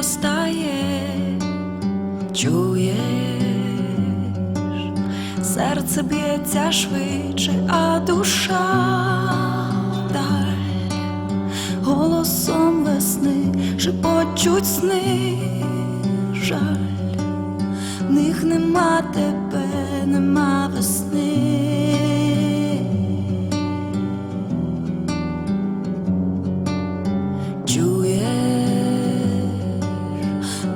розтає, чуєш, серце б'ється швидше, а душа даль голосом весни шепочуть сни жаль, в них нема тебе, нема весни.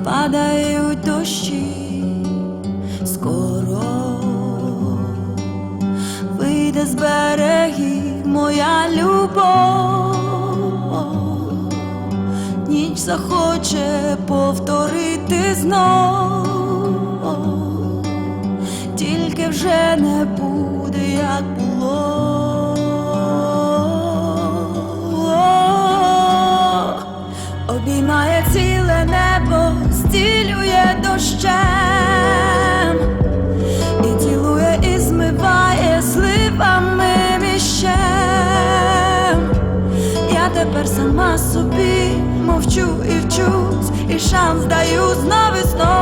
Падають дощі, скоро вийде з берегів моя любов, ніч захоче повторити знов, тільки вже не буде, як було. Обіймає стілює дощем і цілує, і змиває сливами міщем. Я тепер сама собі мовчу і вчусь, і шанс даю знов і знов.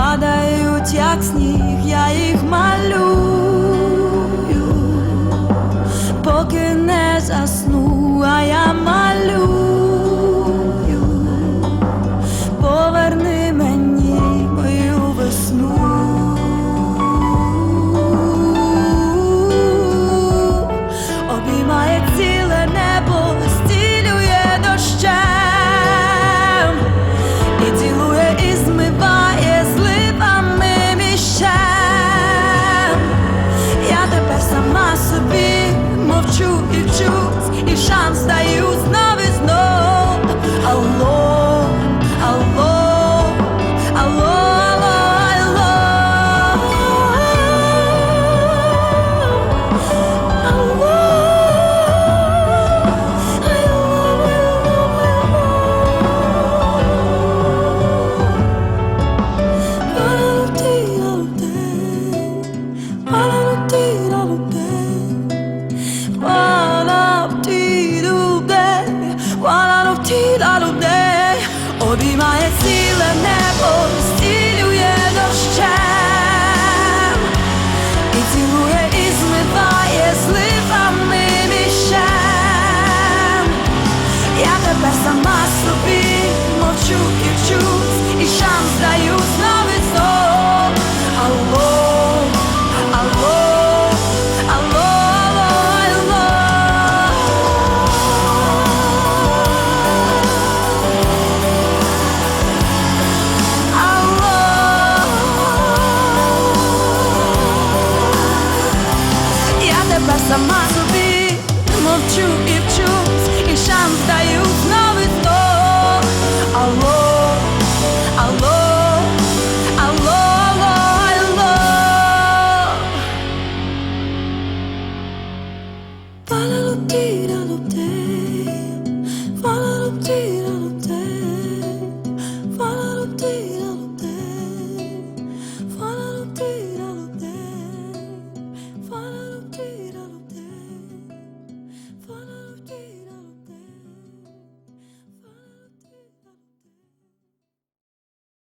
Падають, як сніг, я їх малюю, вчусь, і Обіймає ціле небо, стілює дощем і цілує, і зливає зливами міщем. Я тепер сама сама собі мовчу і вчусь, і шанс даю знову знов Алло, алло, алло, алло, алло. Follow up,